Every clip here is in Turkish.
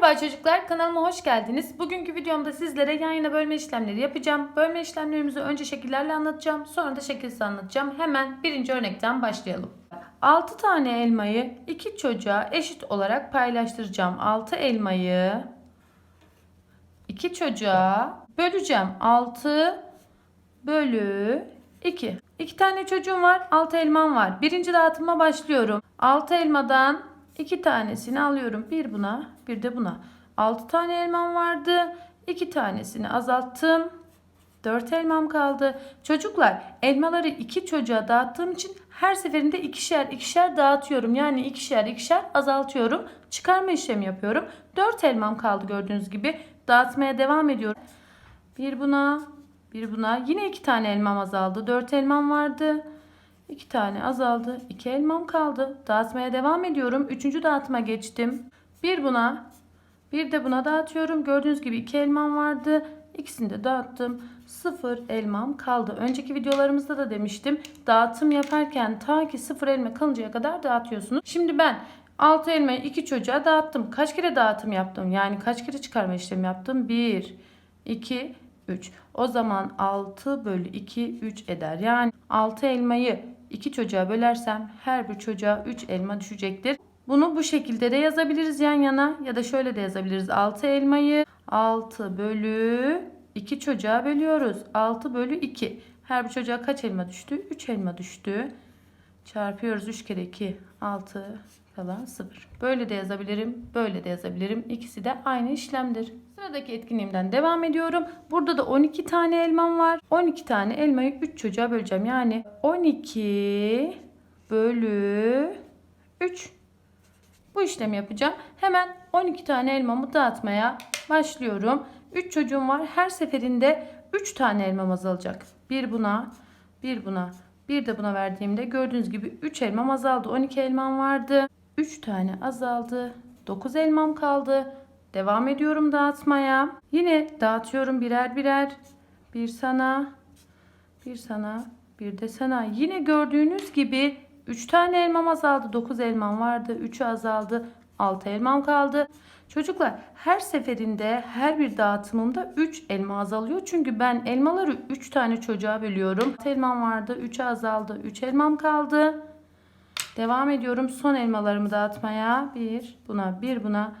Merhaba çocuklar, kanalıma hoş geldiniz. Bugünkü videomda sizlere yan yana bölme işlemleri yapacağım. Bölme işlemlerimizi önce şekillerle anlatacağım, sonra da şekilsiz anlatacağım. Hemen birinci örnekten başlayalım. 6 tane elmayı iki çocuğa eşit olarak paylaştıracağım. 6 elmayı iki çocuğa böleceğim. 6 bölü 2. 2 tane çocuğum var, 6 elmam var. Birinci dağıtıma başlıyorum. 6 elmadan 2 tanesini alıyorum. Bir buna, bir de buna. 6 tane elmam vardı. 2 tanesini azalttım. 4 elmam kaldı. Çocuklar elmaları iki çocuğa dağıttığım için her seferinde ikişer ikişer dağıtıyorum. Yani ikişer ikişer azaltıyorum. Çıkarma işlemi yapıyorum. 4 elmam kaldı gördüğünüz gibi. Dağıtmaya devam ediyorum. Bir buna, bir buna. Yine iki tane elmam azaldı. 4 elmam vardı. 2 tane azaldı. 2 elmam kaldı. Dağıtmaya devam ediyorum. Üçüncü dağıtıma geçtim. Bir buna, bir de buna dağıtıyorum. Gördüğünüz gibi 2 elmam vardı. İkisini de dağıttım. 0 elmam kaldı. Önceki videolarımızda da demiştim. Dağıtım yaparken ta ki 0 elma kalıncaya kadar dağıtıyorsunuz. Şimdi ben 6 elmayı 2 çocuğa dağıttım. Kaç kere dağıtım yaptım? Yani kaç kere çıkarma işlemi yaptım? 1, 2, 3. O zaman 6 bölü 2 3 eder. Yani 6 elmayı 2 çocuğa bölersem her bir çocuğa 3 elma düşecektir. Bunu bu şekilde de yazabiliriz yan yana ya da şöyle de yazabiliriz. 6 elmayı 6 bölü 2 çocuğa bölüyoruz. 6 bölü 2. Her bir çocuğa kaç elma düştü? 3 elma düştü. Çarpıyoruz 3 kere 2 6 kalan 0. Böyle de yazabilirim. Böyle de yazabilirim. İkisi de aynı işlemdir. Sıradaki etkinliğimden devam ediyorum. Burada da 12 tane elmam var. 12 tane elmayı 3 çocuğa böleceğim. Yani 12 bölü 3. Bu işlemi yapacağım. Hemen 12 tane elmamı dağıtmaya başlıyorum. 3 çocuğum var. Her seferinde 3 tane elmam azalacak. Bir buna, bir buna, bir de buna verdiğimde gördüğünüz gibi 3 elmam azaldı. 12 elmam vardı. 3 tane azaldı. 9 elmam kaldı. Devam ediyorum dağıtmaya. Yine dağıtıyorum birer birer. Bir sana, bir sana, bir de sana. Yine gördüğünüz gibi 3 tane elmam azaldı. 9 elmam vardı. 3'ü azaldı. 6 elmam kaldı. Çocuklar her seferinde her bir dağıtımımda 3 elma azalıyor. Çünkü ben elmaları 3 tane çocuğa bölüyorum. 6 elmam vardı. 3'ü azaldı. 3 elmam kaldı. Devam ediyorum son elmalarımı dağıtmaya. Bir buna, bir buna,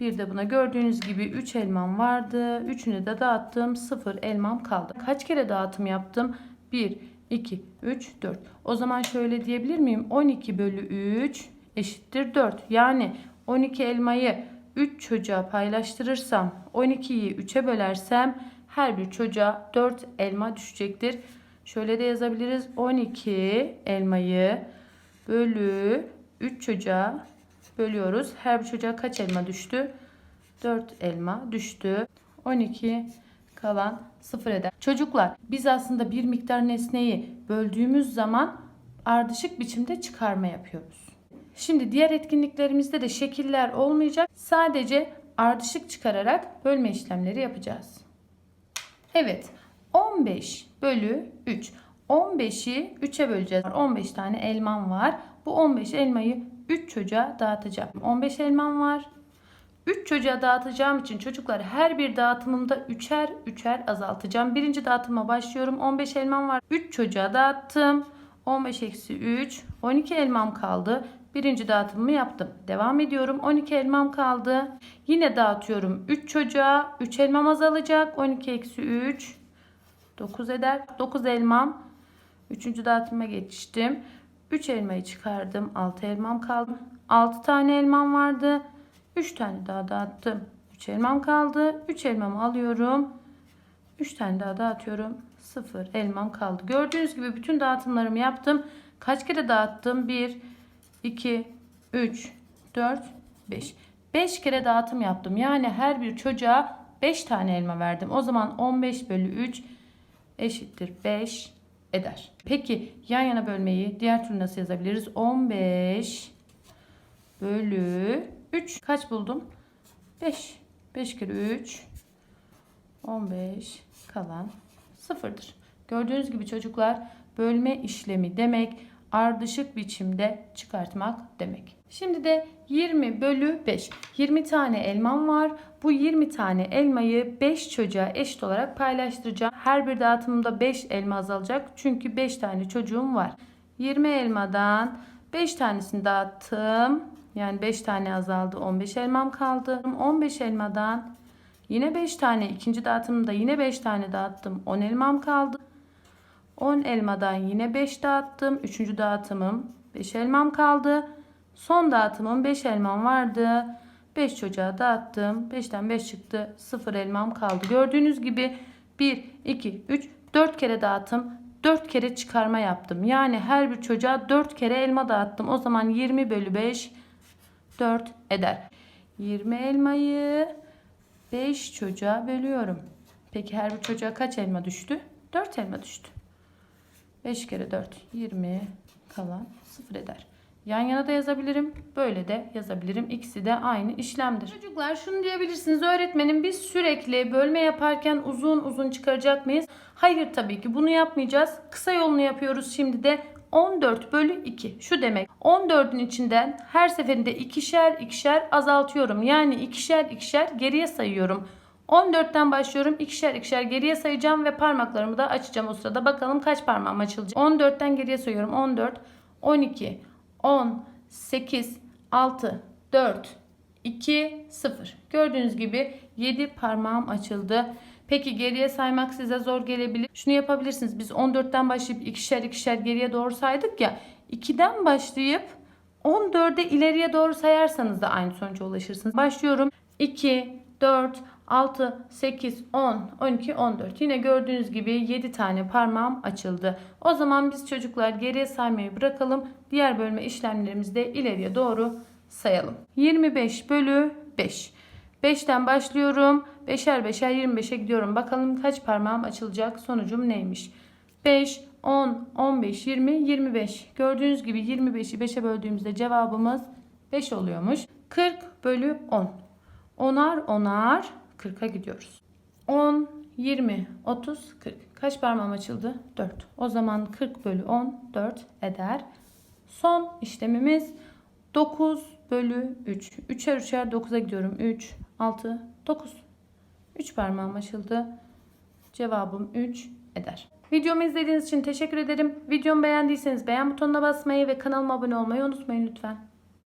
bir de buna. Gördüğünüz gibi 3 elmam vardı. Üçünü de dağıttım. 0 elmam kaldı. Kaç kere dağıtım yaptım? 1, 2, 3, 4. O zaman şöyle diyebilir miyim? 12 bölü 3 eşittir 4. Yani 12 elmayı 3 çocuğa paylaştırırsam 12'yi 3'e bölersem her bir çocuğa 4 elma düşecektir. Şöyle de yazabiliriz. 12 elmayı bölü 3 çocuğa bölüyoruz. Her bir çocuğa kaç elma düştü? 4 elma düştü. 12 kalan 0 eder. Çocuklar biz aslında bir miktar nesneyi böldüğümüz zaman ardışık biçimde çıkarma yapıyoruz. Şimdi diğer etkinliklerimizde de şekiller olmayacak. Sadece ardışık çıkararak bölme işlemleri yapacağız. Evet 15 bölü 3. 15'i 3'e böleceğiz. 15 tane elmam var. Bu 15 elmayı 3 çocuğa dağıtacağım. 15 elmam var. 3 çocuğa dağıtacağım için çocuklar her bir dağıtımımda 3'er 3'er azaltacağım. Birinci dağıtıma başlıyorum. 15 elmam var. 3 çocuğa dağıttım. 15 eksi 3. 12 elmam kaldı. Birinci dağıtımımı yaptım. Devam ediyorum. 12 elmam kaldı. Yine dağıtıyorum. 3 çocuğa 3 elmam azalacak. 12 eksi 3. 9 eder. 9 elmam. Üçüncü dağıtıma geçtim. 3 elmayı çıkardım. 6 elmam kaldı. 6 tane elmam vardı. 3 tane daha dağıttım. 3 elmam kaldı. 3 elmamı alıyorum. 3 tane daha dağıtıyorum. 0 elmam kaldı. Gördüğünüz gibi bütün dağıtımlarımı yaptım. Kaç kere dağıttım? 1, 2, 3, 4, 5. 5 kere dağıtım yaptım. Yani her bir çocuğa 5 tane elma verdim. O zaman 15 bölü 3 eşittir 5 eder. Peki yan yana bölmeyi diğer türlü nasıl yazabiliriz? 15 bölü 3 kaç buldum? 5. 5 kere 3 15 kalan 0'dır. Gördüğünüz gibi çocuklar bölme işlemi demek ardışık biçimde çıkartmak demek. Şimdi de 20 bölü 5. 20 tane elmam var. Bu 20 tane elmayı 5 çocuğa eşit olarak paylaştıracağım. Her bir dağıtımımda 5 elma azalacak. Çünkü 5 tane çocuğum var. 20 elmadan 5 tanesini dağıttım. Yani 5 tane azaldı. 15 elmam kaldı. 15 elmadan yine 5 tane. ikinci dağıtımda yine 5 tane dağıttım. 10 elmam kaldı. 10 elmadan yine 5 dağıttım. Üçüncü dağıtımım 5 elmam kaldı. Son dağıtımım 5 elmam vardı. 5 çocuğa dağıttım. 5'ten 5 çıktı. 0 elmam kaldı. Gördüğünüz gibi 1, 2, 3, 4 kere dağıttım. 4 kere çıkarma yaptım. Yani her bir çocuğa 4 kere elma dağıttım. O zaman 20 bölü 5 4 eder. 20 elmayı 5 çocuğa bölüyorum. Peki her bir çocuğa kaç elma düştü? 4 elma düştü. 5 kere 4 20 kalan 0 eder. Yan yana da yazabilirim. Böyle de yazabilirim. İkisi de aynı işlemdir. Çocuklar şunu diyebilirsiniz. Öğretmenim biz sürekli bölme yaparken uzun uzun çıkaracak mıyız? Hayır tabii ki bunu yapmayacağız. Kısa yolunu yapıyoruz şimdi de. 14 bölü 2. Şu demek 14'ün içinden her seferinde ikişer ikişer azaltıyorum. Yani ikişer ikişer geriye sayıyorum. 14'ten başlıyorum. ikişer ikişer geriye sayacağım ve parmaklarımı da açacağım o sırada. Bakalım kaç parmağım açılacak. 14'ten geriye sayıyorum. 14, 12, 10, 8, 6, 4, 2, 0. Gördüğünüz gibi 7 parmağım açıldı. Peki geriye saymak size zor gelebilir. Şunu yapabilirsiniz. Biz 14'ten başlayıp ikişer ikişer geriye doğru saydık ya. 2'den başlayıp 14'e ileriye doğru sayarsanız da aynı sonuca ulaşırsınız. Başlıyorum. 2, 4, 6, 8, 10, 12, 14. Yine gördüğünüz gibi 7 tane parmağım açıldı. O zaman biz çocuklar geriye saymayı bırakalım. Diğer bölme işlemlerimizi de ileriye doğru sayalım. 25 bölü 5. 5'ten başlıyorum. 5'er 5'er 25'e gidiyorum. Bakalım kaç parmağım açılacak. Sonucum neymiş? 5, 10, 15, 20, 25. Gördüğünüz gibi 25'i 5'e böldüğümüzde cevabımız 5 oluyormuş. 40 bölü 10. Onar onar 40'a gidiyoruz. 10, 20, 30, 40. Kaç parmağım açıldı? 4. O zaman 40 bölü 10 4 eder. Son işlemimiz 9 bölü 3. 3'er 3'er 9'a gidiyorum. 3, 6, 9. 3 parmağım açıldı. Cevabım 3 eder. Videomu izlediğiniz için teşekkür ederim. Videomu beğendiyseniz beğen butonuna basmayı ve kanalıma abone olmayı unutmayın lütfen.